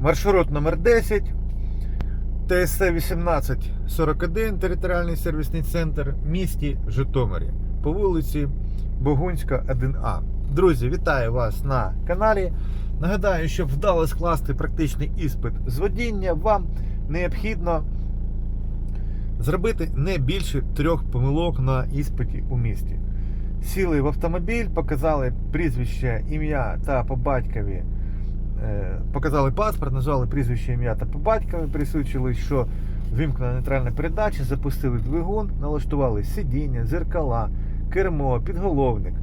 Маршрут номер 10 ТСЦ 1841, територіальний сервісний центр в місті Житомирі по вулиці Богунська 1А. Друзі, вітаю вас на каналі. Нагадаю, щоб вдало скласти практичний іспит з водіння, вам необхідно зробити не більше трьох помилок на іспиті у місті. Сіли в автомобіль, показали прізвище, ім'я та по батькові. Е, Показали паспорт, назвали прізвище ім'я та по батькові, присвідчили, що вимкнена нейтральна передача, запустили двигун, налаштували сидіння, зеркала, кермо, підголовник.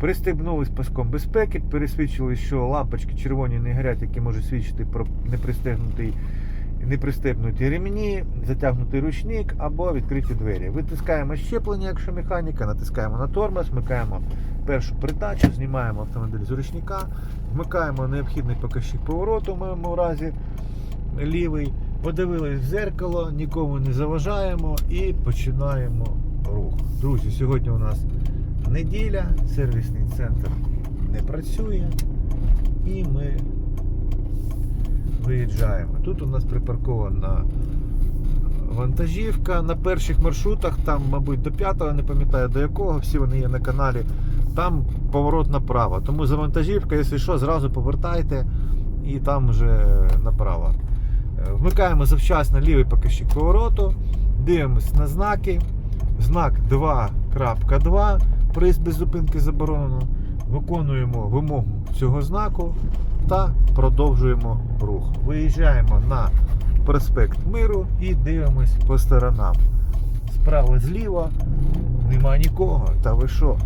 Пристебнулись паском безпеки, пересвідчили, що лампочки червоні не горять, які можуть свідчити про непристегнутий непристебнуті ремені, затягнутий ручник або відкриті двері. Витискаємо щеплення, якщо механіка, натискаємо на тормоз, вмикаємо першу передачу, знімаємо автомобіль з ручника, вмикаємо необхідний показчик повороту, в моєму разі лівий, подивились в зеркало, нікому не заважаємо і починаємо рух. Друзі, сьогодні у нас неділя, сервісний центр не працює, і ми виїжджаємо. Тут у нас припаркована вантажівка на перших маршрутах, там, мабуть, до п'ятого, не пам'ятаю до якого, всі вони є на каналі. Там поворот направо. Тому за вантажівка, якщо що, зразу повертайте і там вже направо. Е, Вмикаємо завчасно лівий показчик повороту, дивимось на знаки. Знак 2.2, приїзд без зупинки заборонено. Виконуємо вимогу цього знаку та продовжуємо рух. Виїжджаємо на проспект Миру і дивимось по сторонам. Справа зліва нема нікого. Та ви що?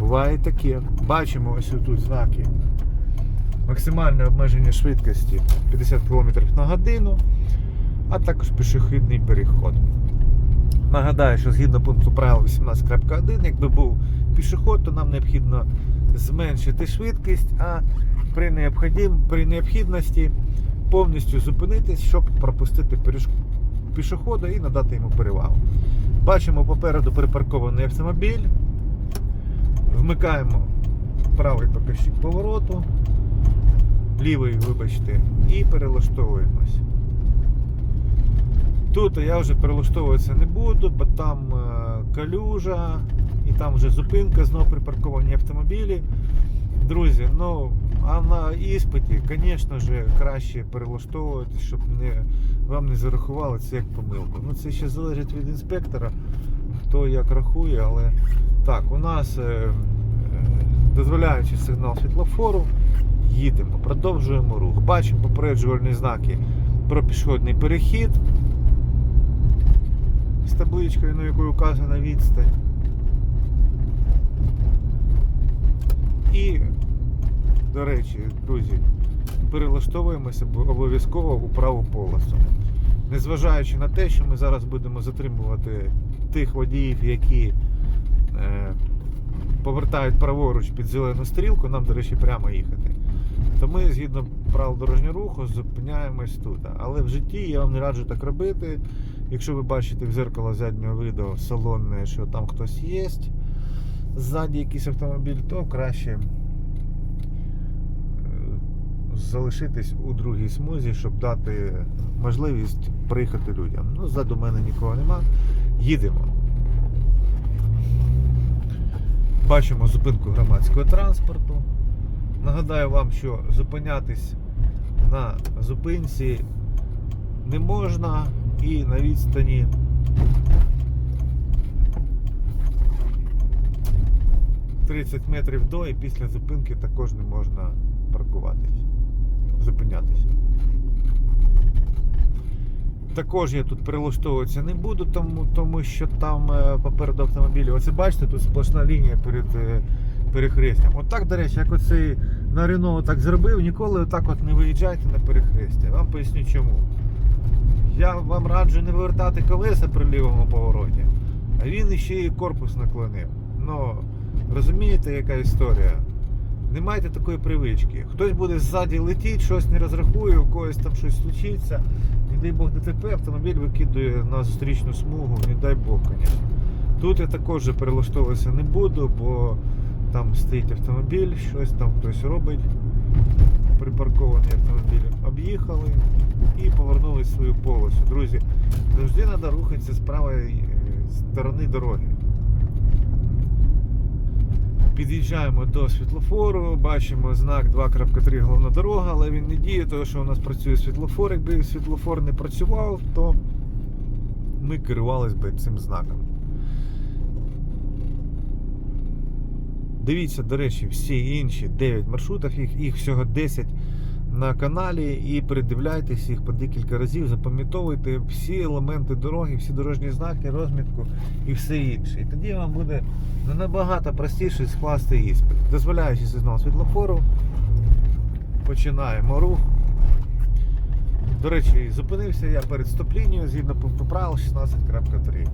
Буває таке. Бачимо ось тут знаки. Максимальне обмеження швидкості 50 км на годину, а також пішохідний переход. Нагадаю, що згідно пункту правил 18.1, якби був пішоход, то нам необхідно зменшити швидкість, а при, при необхідності повністю зупинитись, щоб пропустити пішохода і надати йому перевагу. Бачимо попереду припаркований автомобіль. Вмикаємо правий показчик повороту, лівий, вибачте, і перелаштовуємось. Тут я вже перелаштовуватися не буду, бо там е, калюжа і там вже зупинка, знову припарковані автомобілі. Друзі, ну а на іспиті, звісно ж, краще перелаштовуватися, щоб не, вам не зарахували це як помилку. Ну це ще залежить від інспектора, хто як рахує, але так, у нас е, е, дозволяючи сигнал світлофору, їдемо, продовжуємо рух. Бачимо попереджувальні знаки про пішохідний перехід з табличкою, на якої указана відстань. І, до речі, друзі, перелаштовуємося обов'язково у праву полосу. Незважаючи на те, що ми зараз будемо затримувати тих водіїв, які е, повертають праворуч під зелену стрілку, нам, до речі, прямо їхати. То ми, згідно правил дорожнього руху, зупиняємось тут. Але в житті я вам не раджу так робити. Якщо ви бачите в зеркало заднього виду салонне, що там хтось є, ззаді якийсь автомобіль, то краще е, залишитись у другій смузі, щоб дати можливість приїхати людям. Ну, ззаду мене нікого нема. Їдемо. Бачимо зупинку громадського транспорту. Нагадаю вам, що зупинятись на зупинці не можна і на відстані «30 метрів до і після зупинки також не можна паркуватись, зупинятися. Також я тут перелаштовуватися не буду, тому, тому що там е, попереду автомобілі. Оце бачите, тут сплошна лінія перед е, перехрестям. Отак, до речі, як оцей на Рено так зробив, ніколи отак от не виїжджайте на перехрестя. Вам поясню чому. Я вам раджу не вивертати колеса при лівому повороті, а він іще і корпус наклонив. Ну, розумієте, яка історія? Не майте такої привички. Хтось буде ззаді летіти, щось не розрахує, у когось там щось случиться. Не дай Бог ДТП, автомобіль викидує на зустрічну смугу, не дай Бог, звісно. Тут я також перелаштовуватися не буду, бо там стоїть автомобіль, щось там хтось робить. припарковані автомобілі об'їхали і повернули свою полосу. Друзі, завжди треба рухатися з правої е, сторони дороги. Під'їжджаємо до світлофору, бачимо знак 2.3 головна дорога, але він не діє, тому що у нас працює світлофор. Якби світлофор не працював, то ми керувалися би цим знаком. Дивіться, до речі, всі інші 9 маршрутів, їх, їх всього 10 на каналі і передивляйтесь їх по декілька разів, запам'ятовуйте всі елементи дороги, всі дорожні знаки, розмітку і все інше. І тоді вам буде ну, набагато простіше скласти іспит. Дозволяючи сигнал світлофору, починаємо рух. До речі, зупинився я перед стоп-лінією згідно пункту правил 16.3.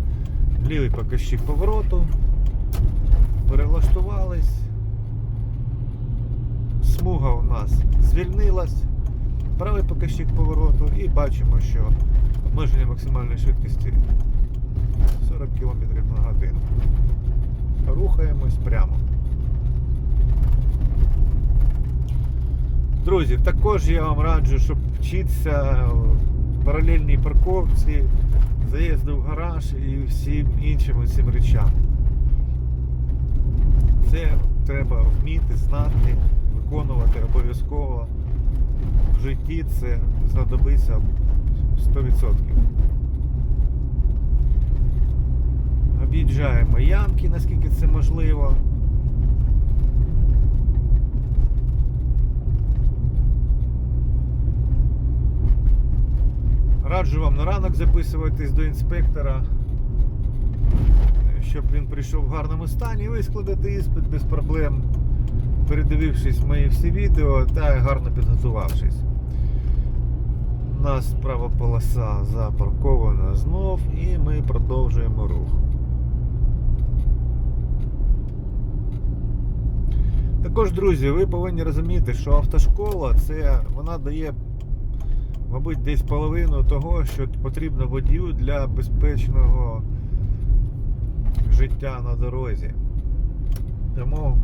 Лівий показчик повороту. Перелаштувались. Смуга у нас звільнилась. Правий показчик повороту і бачимо, що обмеження максимальної швидкості 40 км на годину. Рухаємось прямо. Друзі, також я вам раджу, щоб вчитися паралельній парковці, заїзду в гараж і всім іншим цим речам. Це треба вміти, знати, виконувати обов'язково. В житті це знадобиться 100%. Об'їжджаємо ямки, наскільки це можливо. Раджу вам на ранок записуватись до інспектора, щоб він прийшов в гарному стані ви складете іспит без проблем, передивившись мої всі відео та гарно підготувавшись. У нас права полоса запаркована знов і ми продовжуємо рух. Також, друзі, ви повинні розуміти, що автошкола це вона дає, мабуть, десь половину того, що потрібно водію для безпечного життя на дорозі. Тому,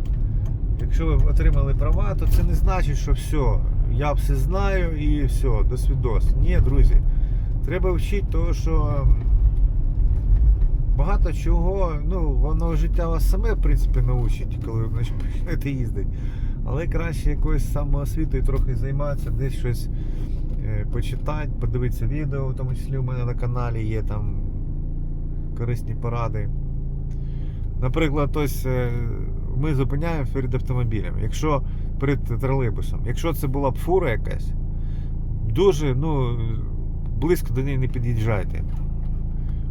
якщо ви отримали права, то це не значить, що все, я все знаю і все, до свідос. Ні, друзі, треба вчити того, що багато чого, ну, воно життя вас саме, в принципі, научить, коли ви почнете їздити. Але краще якоюсь самоосвітою трохи займатися, десь щось е, почитати, подивитися відео, в тому числі у мене на каналі є там корисні поради. Наприклад, ось е, ми зупиняємо перед автомобілем, якщо перед тролейбусом, якщо це була б фура якась, дуже ну, близько до неї не під'їжджайте.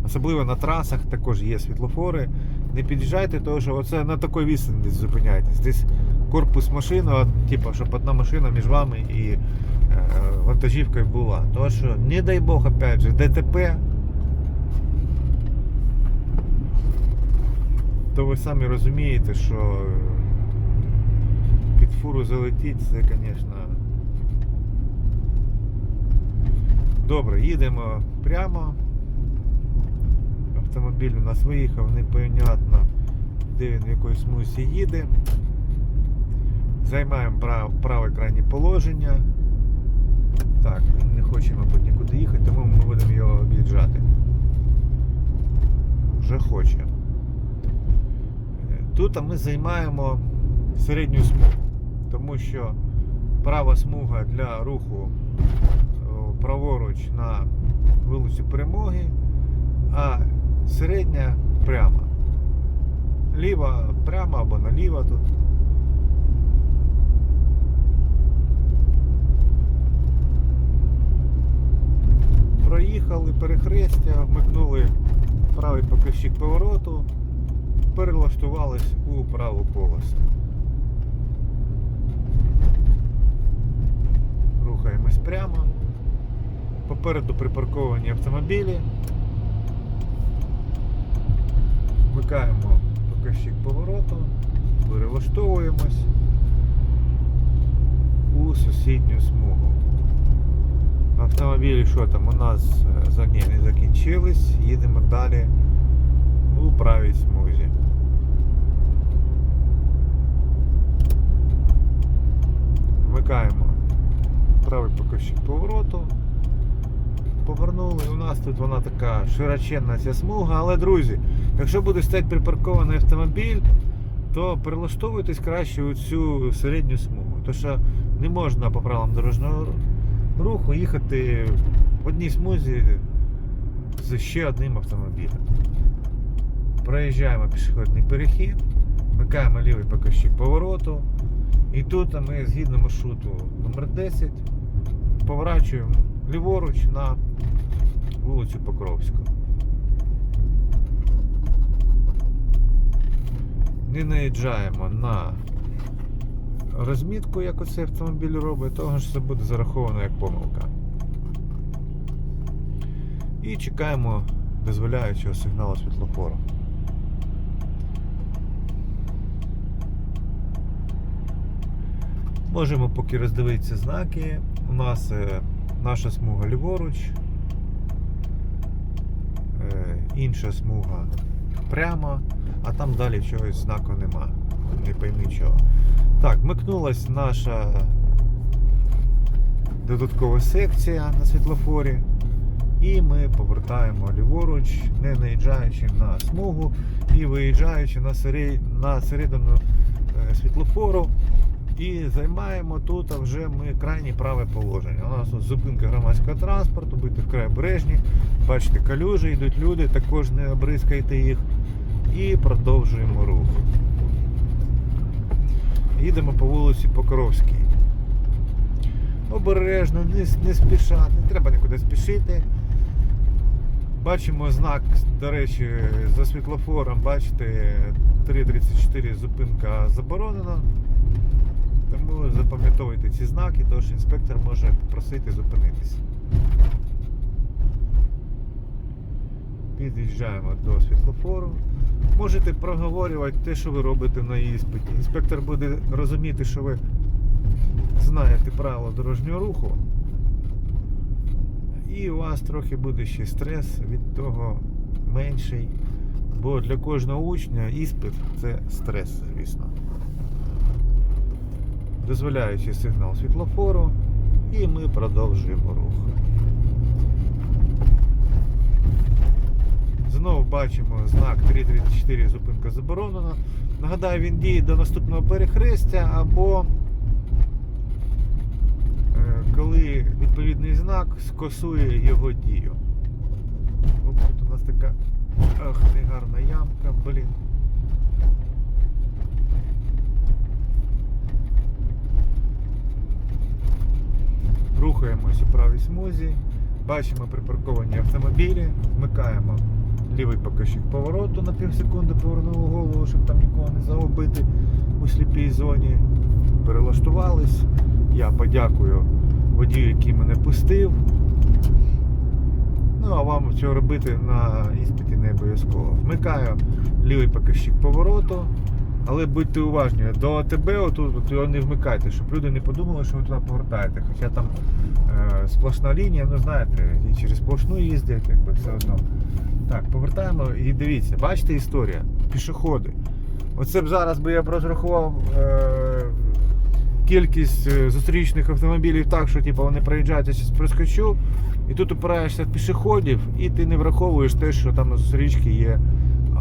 Особливо на трасах також є світлофори. Не під'їжджайте, тому що оце на такій відстані зупиняйтесь. Десь корпус машини, типу, щоб одна машина між вами і е, вантажівкою була. Тому що, не дай Бог, опять же, ДТП, то ви самі розумієте, що е, під фуру залетіть, це, звісно. Добре, їдемо прямо. Автомобіль у нас виїхав, непонятно, де він в якої смузі їде. Займаємо прав, праве крайнє положення. Так, він не хоче, мабуть, нікуди їхати, тому ми будемо його об'їжджати. Вже хоче. Тут ми займаємо середню смугу, тому що права смуга для руху праворуч на вулицю Перемоги, а середня прямо. Ліва прямо або наліво тут. Проїхали перехрестя, вмикнули правий показчик повороту, перелаштувались у праву полосу. Рухаємось прямо. Попереду припарковані автомобілі. Вмикаємо показчик повороту, перелаштовуємось у сусідню смугу. Автомобілі, що там у нас е, за- не закінчились, їдемо далі у правій смузі. Вмикаємо правий показчик повороту. Повернули, у нас тут вона така широченна ця смуга, але друзі, якщо буде стояти припаркований автомобіль, то прилаштовуйтесь краще у цю середню смугу. Тому що не можна по правилам дорожнього руху їхати в одній смузі з ще одним автомобілем. Проїжджаємо пішохідний перехід, вмикаємо лівий показчик повороту. І тут ми згідно маршруту номер 10 поворачуємо ліворуч на вулицю Покровську. Не наїжджаємо на розмітку, як оцей автомобіль робить, того що це буде зараховано як помилка. І чекаємо дозволяючого сигналу світлофору. Можемо поки роздивитися знаки. У нас е, наша смуга ліворуч, е, інша смуга прямо, а там далі чогось знаку нема. Не пойми чого. Так, микнулась наша додаткова секція на світлофорі. І ми повертаємо ліворуч, не наїжджаючи на смугу і виїжджаючи на, середину е, світлофору. І займаємо тут вже ми крайнє праве положення. У нас тут зупинка громадського транспорту, будьте вкрай обережні. Бачите, калюжі, йдуть люди, також не обризкайте їх. І продовжуємо рух. Їдемо по вулиці Покровській. Обережно, не, не спіша, не треба нікуди спішити. Бачимо знак, до речі, за світлофором, бачите, 3.34 зупинка заборонена. Запам'ятовуйте ці знаки, тому що інспектор може попросити зупинитися. Під'їжджаємо до світлофору. Можете проговорювати те, що ви робите на іспиті. Інспектор буде розуміти, що ви знаєте правила дорожнього руху. І у вас трохи буде ще стрес від того менший. Бо для кожного учня іспит це стрес, звісно. Дозволяючи сигнал світлофору, і ми продовжуємо рух. Знову бачимо знак 334 зупинка заборонена. Нагадаю, він діє до наступного перехрестя або е, коли відповідний знак скосує його дію. Тут у нас така ах, негарна ямка, блін. Рухаємось у правій смузі, бачимо припарковані автомобілі, вмикаємо лівий показчик повороту на пів секунди, повернули голову, щоб там нікого не загубити у сліпій зоні. Перелаштувались. Я подякую водію, який мене пустив. Ну, а вам цього робити на іспиті не обов'язково. Вмикаю лівий показчик повороту. Але будьте уважні, до АТБ отут от його не вмикайте, щоб люди не подумали, що ви туди повертаєте. Хоча там е, сплошна лінія, ну знаєте, і через сплошну їздять, якби все одно. Так, повертаємо і дивіться, бачите історія? Пішоходи. Оце б зараз би я б розрахував е, кількість е, зустрічних автомобілів так, що типу, вони проїжджають, я зараз проскочу, і тут опираєшся в пішоходів, і ти не враховуєш те, що там на зустрічці є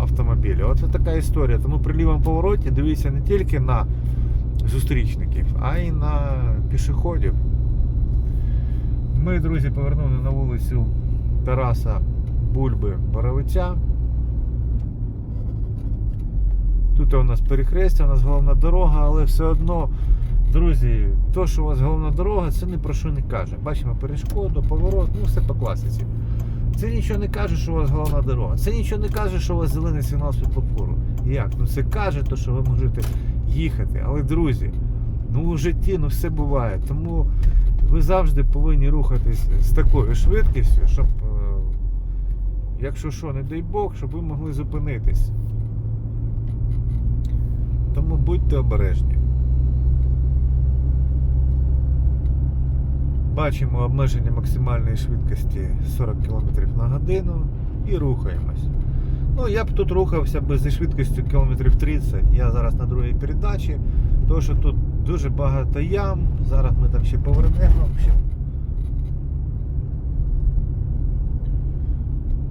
автомобілі. Оце така історія. Тому при лівому повороті дивіться не тільки на зустрічників, а й на пішоходів. Ми, друзі, повернули на вулицю Тараса Бульби Боровиця. Тут у нас перехрестя, у нас головна дорога, але все одно, друзі, то, що у вас головна дорога, це ні про що не каже. Бачимо перешкоду, поворот, ну все по класиці. Це нічого не каже, що у вас головна дорога. Це нічого не каже, що у вас зелений сигнал світлофору. Як? Ну це каже, то, що ви можете їхати. Але, друзі, ну у житті ну все буває. Тому ви завжди повинні рухатись з такою швидкістю, щоб, е, якщо що, не дай Бог, щоб ви могли зупинитись. Тому будьте обережні. Бачимо обмеження максимальної швидкості 40 км на годину і рухаємось. Ну, Я б тут рухався би зі швидкістю кілометрів 30 Я зараз на другій передачі, тому що тут дуже багато ям, зараз ми там ще повернемо.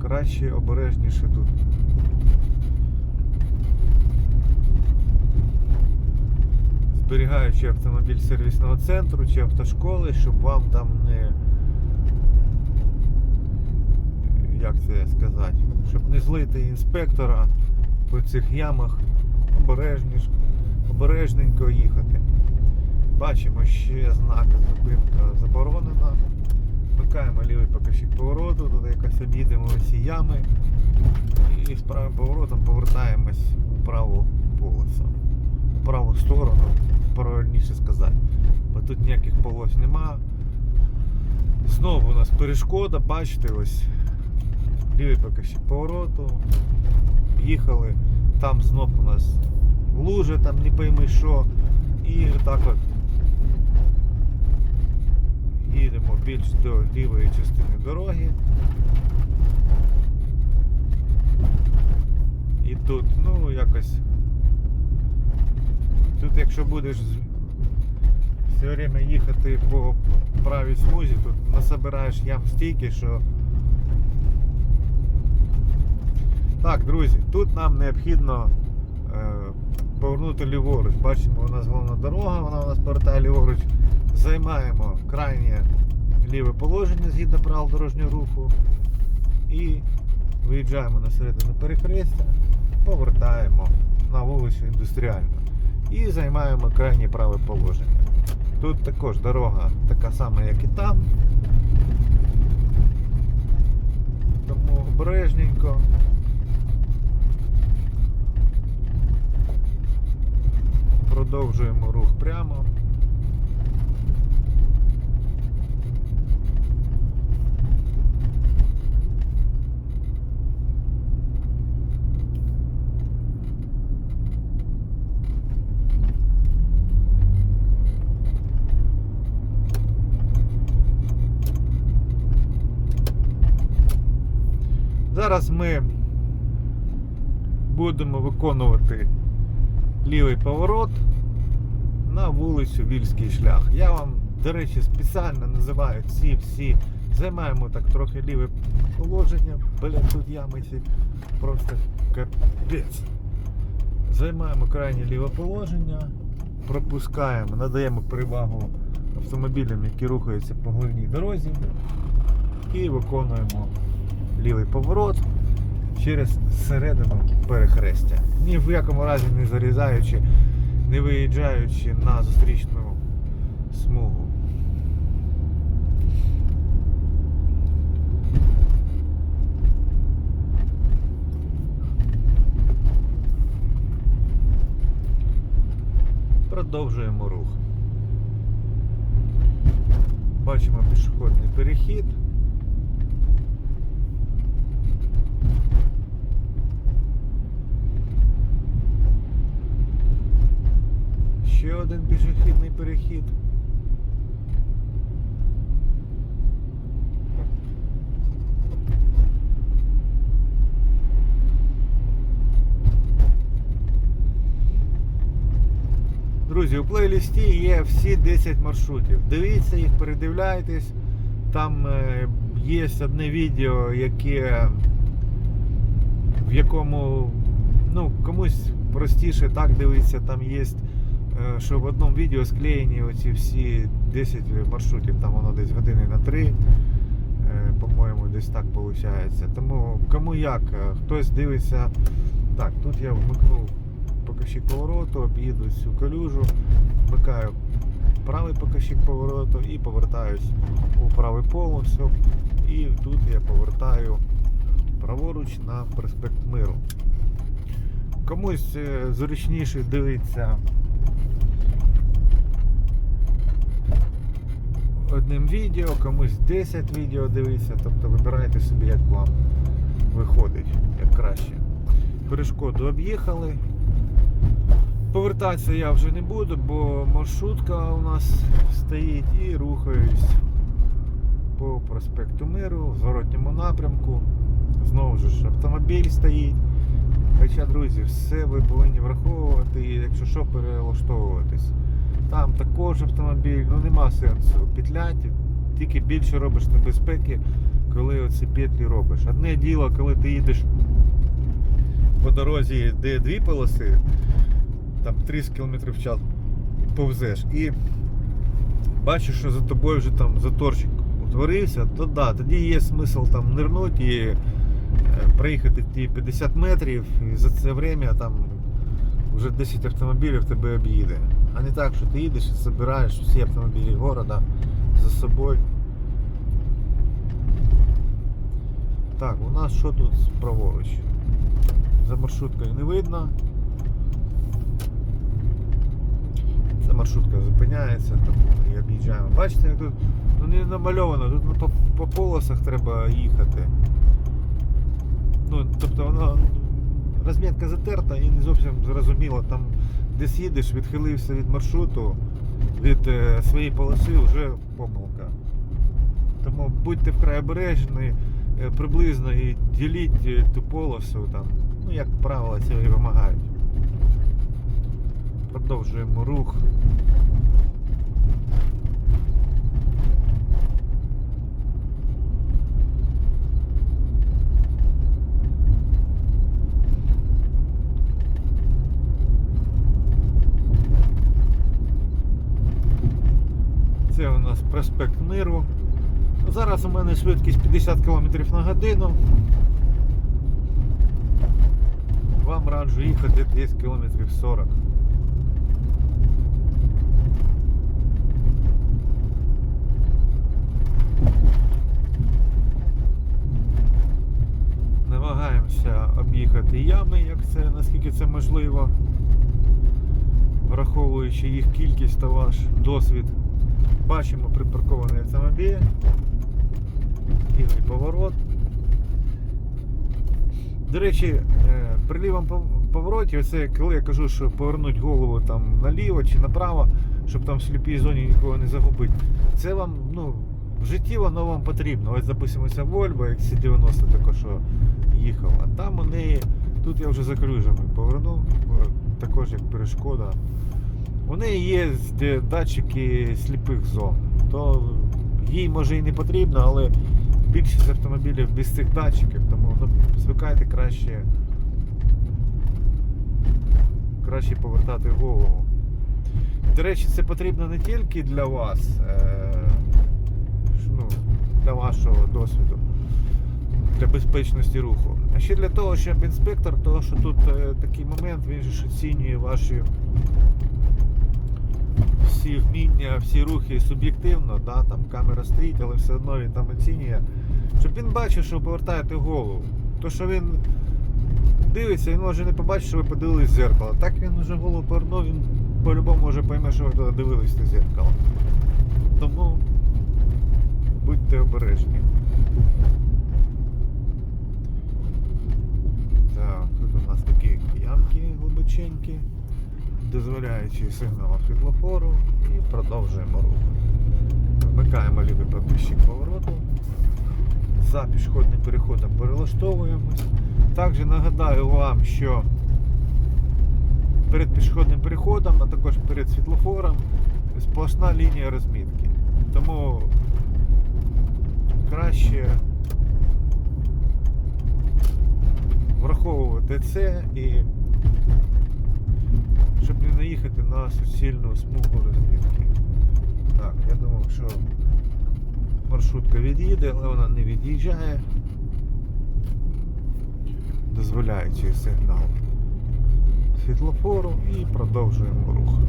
Краще обережніше тут Зберігаючи автомобіль сервісного центру чи автошколи, щоб вам там не. Як це сказати? Щоб не злити інспектора по цих ямах обережненько їхати. Бачимо ще знак зупинка заборонена. Вмикаємо лівий покажчик повороту, тут якось об'їдемо ці ями і з правим поворотом повертаємось у праву полосу. У праву сторону, правильніше сказати. Бо тут ніяких полос нема. Знову у нас перешкода, бачите, ось лівий покажчик повороту. Їхали, там знов у нас лужа, там не пойми що. І так от їдемо більш до лівої частини дороги. І тут, ну, якось. Тут якщо будеш все время їхати по правій смузі, тут насобираєш ям стільки, що. Так, друзі, тут нам необхідно е, повернути ліворуч. Бачимо, у нас головна дорога, вона у нас повертає ліворуч. Займаємо крайнє ліве положення згідно правил дорожнього руху. І виїжджаємо на середину перехрестя, повертаємо на вулицю індустріальну і займаємо крайнє праве положення. Тут також дорога така сама, як і там. Тому обережненько. Продовжуємо рух прямо. Зараз ми будемо виконувати лівий поворот на вулицю Вільський шлях. Я вам, до речі, спеціально називаю ці всі. Займаємо так трохи ліве положення. Блять, тут ямиці. Просто капець. Займаємо крайнє ліве положення, пропускаємо, надаємо перевагу автомобілям, які рухаються по головній дорозі. І виконуємо лівий поворот через середину перехрестя. Ні в якому разі не зарізаючи, не виїжджаючи на зустрічну смугу. Продовжуємо рух. Бачимо пішохідний перехід. Ще один пішохідний перехід. Друзі, у плейлісті є всі 10 маршрутів. Дивіться їх, передивляйтесь. Там е, є одне відео, яке в якому ну, комусь простіше так дивитися, там є, що в одному відео склеєні оці всі 10 маршрутів, там воно десь години на 3, е, по-моєму, десь так виходить. Тому кому як, е, хтось дивиться. Так, тут я вмикнув покажчик повороту, об'їду цю калюжу, вмикаю правий покажчик повороту і повертаюсь у правий полосу. І тут я повертаю праворуч на проспект Миру. Комусь е, зручніше дивиться одним відео, комусь 10 відео дивиться, тобто вибирайте собі, як вам виходить, як краще. Перешкоду об'їхали. Повертатися я вже не буду, бо маршрутка у нас стоїть і рухаюсь по проспекту Миру в зворотньому напрямку. Знову ж автомобіль стоїть. Хоча, друзі, все ви повинні враховувати і якщо що, перелаштовуватись. Там також автомобіль, ну нема сенсу петляти, тільки більше робиш небезпеки коли оці петлі робиш. Одне діло, коли ти їдеш по дорозі, де дві полоси, там 30 км в час повзеш, і бачиш, що за тобою вже там заторчик утворився, то да, тоді є смисл там нирнути і е, проїхати ті 50 метрів, і за це время там вже 10 автомобілів тебе об'їде. А не так, що ти їдеш і збираєш всі автомобілі города за собою. Так, у нас що тут праворуч? За маршруткою не видно. Ця маршрутка зупиняється, і об'їжджаємо. Бачите, як тут ну, не намальовано, тут ну, по, по полосах треба їхати. Ну, тобто воно розмітка затерта і не зовсім зрозуміло. Там десь їдеш, відхилився від маршруту, від е, своєї полоси вже помилка. Тому будьте вкрай обережні, е, приблизно і діліть е, ту полосу, там, ну як правило, цього і вимагають. Продовжуємо рух. Це у нас проспект Миру. Зараз у мене швидкість 50 км на годину. Вам раджу їхати десь км 40. Намагаємося об'їхати ями, як це, наскільки це можливо, враховуючи їх кількість та ваш досвід. Бачимо припаркований автомобіль. Лівий поворот. До речі, е, при лівому повороті, оце коли я кажу, що повернуть голову там наліво чи направо, щоб там в сліпій зоні нікого не загубити. Це вам, ну, в житті воно вам потрібно. Ось, ця Volvo XC90 також що їхав, а там у неї, тут я вже за крюжами повернув, також як перешкода. Неї є датчики сліпих зон. То їй може і не потрібно, але більшість автомобілів без цих датчиків, тому ну, звикайте краще, краще повертати голову. До речі, це потрібно не тільки для вас, е, ну, для вашого досвіду, для безпечності руху, а ще для того, щоб інспектор, того, що тут е, такий момент, він ж оцінює ваші всі вміння, всі рухи суб'єктивно, да, там камера стоїть, але все одно він там оцінює. Щоб він бачив, що ви повертаєте голову. То, що він дивиться, він може не побачити, що ви подивились зеркало. Так він вже голову повернув, він по-любому вже пойме, що ви туди дивились в зеркало. Тому будьте обережні. Так, тут у нас такі ямки глибоченькі дозволяючи сигнал світлофору і продовжуємо рух. Вмикаємо лівий пропущик повороту. За пішохідним переходом перелаштовуємось. Також нагадаю вам, що перед пішохідним переходом, а також перед світлофором сплошна лінія розмітки. Тому краще враховувати це і на суцільну смугу розмітки. Так, я думав, що маршрутка від'їде, але вона не від'їжджає, дозволяючи сигнал світлофору і продовжуємо рух.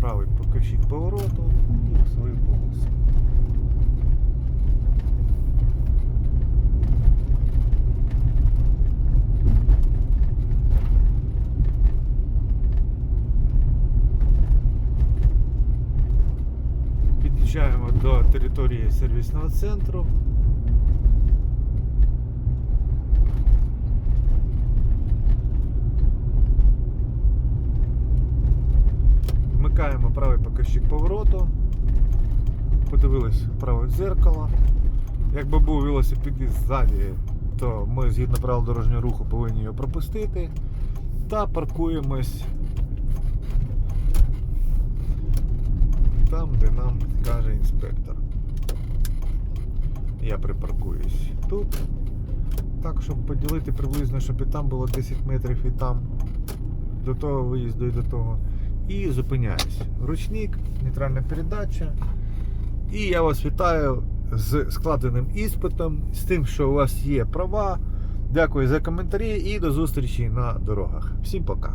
Правий покажіть повороту і свою полосу. Під'їжджаємо до території сервісного центру. Вмикаємо правий показчик повороту. Подивились праве дзеркало. Якби був велосипедист ззаді, то ми згідно правил дорожнього руху повинні його пропустити. Та паркуємось там, де нам каже інспектор. Я припаркуюсь тут. Так, щоб поділити приблизно, щоб і там було 10 метрів, і там до того виїзду і до того. І зупиняюсь. Ручник, нейтральна передача. І я вас вітаю з складеним іспитом, з тим, що у вас є права. Дякую за коментарі і до зустрічі на дорогах. Всім пока.